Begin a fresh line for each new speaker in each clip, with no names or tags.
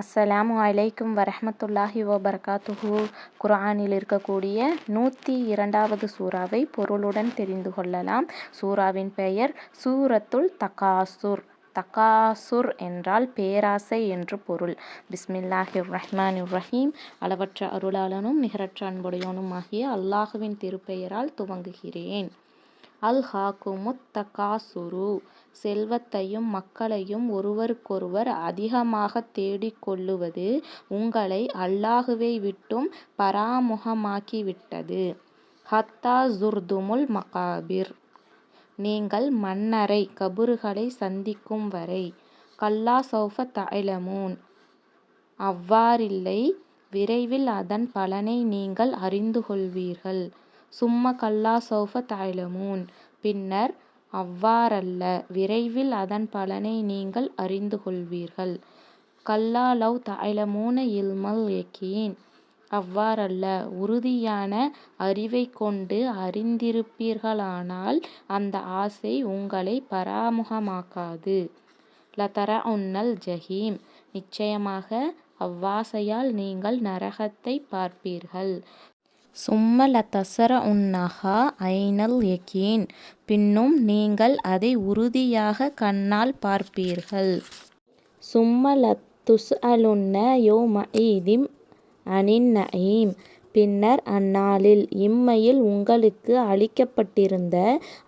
அஸ்ஸலாமு அலைக்கும் வரஹ்மத்துல்லாஹி வபர்காத்துஹு. குர்ஆனில் இருக்கக்கூடிய நூற்றி இரண்டாவது சூறாவை பொருளுடன் தெரிந்து கொள்ளலாம். சூறாவின் பெயர் சூரத்துல் தகாசுர். தகாசுர் என்றால் பேராசை என்று பொருள். பிஸ்மில்லாஹி ரஹ்மான் ரஹீம் அளவற்ற அருளாளனும் நிகரற்ற அன்புடையவனும் ஆகிய அல்லாஹுவின் திருப்பெயரால் துவங்குகிறேன். அல் ஹாக்குமுத் தகாசுரு செல்வத்தையும் மக்களையும் ஒருவருக்கொருவர் அதிகமாக தேடிக்கொள்ளுவது உங்களை அல்லாஹுவை விட்டும் பராமுகமாக்கிவிட்டது. ஹத்தா ஜுர்துமுல் மகாபிர் நீங்கள் மன்னரை கபுர்களை சந்திக்கும் வரை. கல்லா சௌஃப தஅலமூன் அவ்வாறில்லை விரைவில் அதன் பலனை நீங்கள் அறிந்து கொள்வீர்கள். சும்ம கல்லா சௌஃப தஅலமூன் பின்னர் அவ்வாறல்ல விரைவில் அதன் பலனை நீங்கள் அறிந்து கொள்வீர்கள். கல்லா லவ் தஅலமூன இல்மல் யகீன் அவ்வாறல்ல உறுதியான அறிவைக் கொண்டு அறிந்திருப்பீர்களானால் அந்த ஆசை உங்களை பராமுகமாக்காது. லதரஉன்னல் ஜஹீம் நிச்சயமாக அவ்வாசையால் நீங்கள் நரகத்தைப் பார்ப்பீர்கள். சும்ம லதஸ்ரஉன்னஹா ஐனல் யகீன் பின்னும் நீங்கள் அதை உறுதியாக கண்ணால் பார்ப்பீர்கள். சும்ம யோ மயீதிம் அனின் நயீம் பின்னர் அந்நாளில் இம்மையில் உங்களுக்கு அளிக்கப்பட்டிருந்த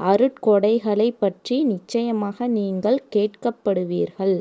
அருட்கொடைகளைப் பற்றி நிச்சயமாக நீங்கள் கேட்கப்படுவீர்கள்.